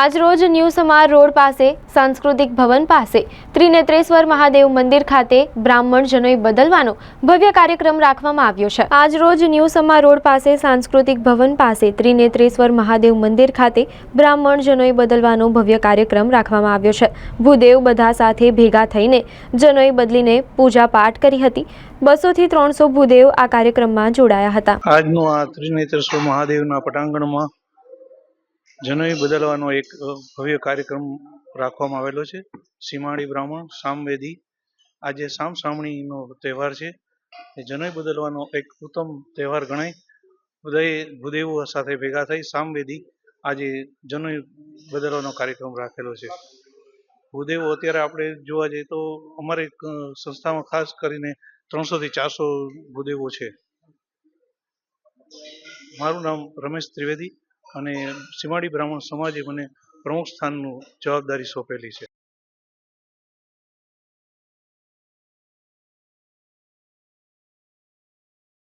આજરોજ new સમાર road પાસે સાંસ્કૃતિક ભવન પાસે ત્રિનેત્રેશ્વર મહાદેવ મંદિર ખાતે બ્રાહ્મણ જનોઈ બદલવાનો ભવ્ય કાર્યક્રમ રાખવામાં આવ્યો છે. આજરોજ ન્યૂ સમાર રોડ પાસે સાંસ્કૃતિક ભવન પાસે ત્રિનેત્રેશ્વર મહાદેવ મંદિર ખાતે બ્રાહ્મણ જનોઈ બદલવાનો ભવ્ય કાર્યક્રમ રાખવામાં આવ્યો છે. ભૂદેવ બધા સાથે ભેગા થઈને જનોઈ બદલીને પૂજા પાઠ કરી હતી. બસોથી ત્રણસો ભૂદેવ આ કાર્યક્રમમાં જોડાયા હતા. આજનું આ ત્રિનેત્રેશ્વર મહાદેવના પટાંગણમાં જનોઈ બદલવાનો એક ભવ્ય કાર્યક્રમ રાખવામાં આવેલો છે. સીમાડી બ્રાહ્મણ, સામવેદી. આજે સામ સામણીનો તહેવાર છે. એ જનોઈ બદલવાનો એક ઉત્તમ તહેવાર ગણાય. બધાએ ભૂદેવો સાથે ભેગા થઈ સામવેદી આજે જનોઈ બદલવાનો કાર્યક્રમ રાખેલો છે. ભૂદેવો અત્યારે આપણે જોવા જઈએ તો અમારે સંસ્થામાં ખાસ કરીને ત્રણસોથી ચારસો ભૂદેવો છે. મારું નામ રમેશ ત્રિવેદી. અને સીમાડી બ્રાહ્મણ સમાજે મને પ્રમુખ સ્થાનનું જવાબદારી સોંપેલી છે.